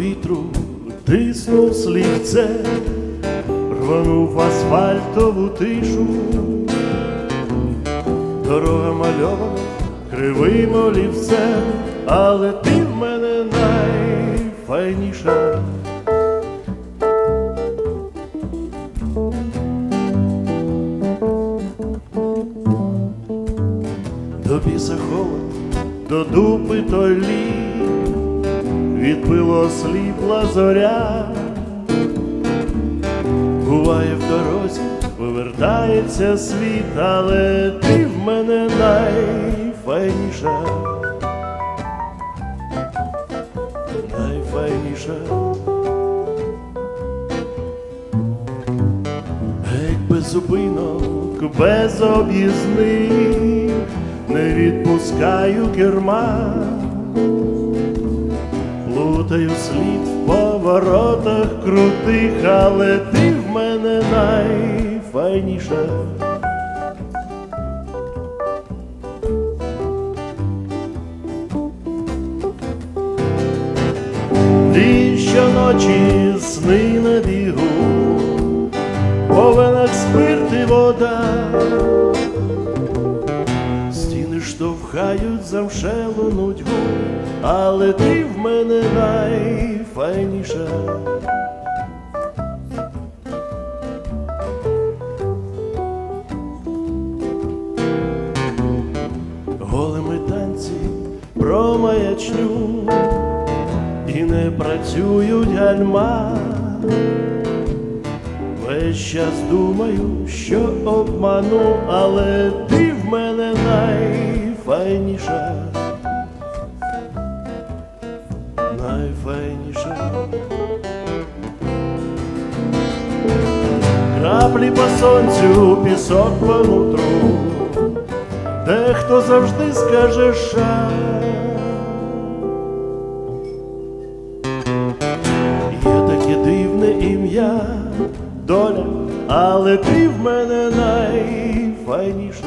вітру тиснув слівце, рванув асфальтову тишу, дорога мальована кривим олівцем, але ти в мене найфайніша. До біса до дупи той лід, відбило сліпла зоря, буває в дорозі, вивертається світ, але ти в мене найфайніша, найфайніша. Геть без зупинок, без об'їзних, не відпускаю керма, плутаю слід в поворотах крутих, але ти в мене найфайніша. Ти щоночі сни на бігу, по венах спирт і вода, стіни штовхають замшелу нудьгу, але ти в мене найфайніша. Голими танці про маячню і не працюють гальма. Весь час думаю, що обману, але ти в мене найфайніша. Краплі по сонцю, пісок по нутру, дехто завжди скаже ша. Є таке дивне ім'я, доля, але ти в мене найфайніша.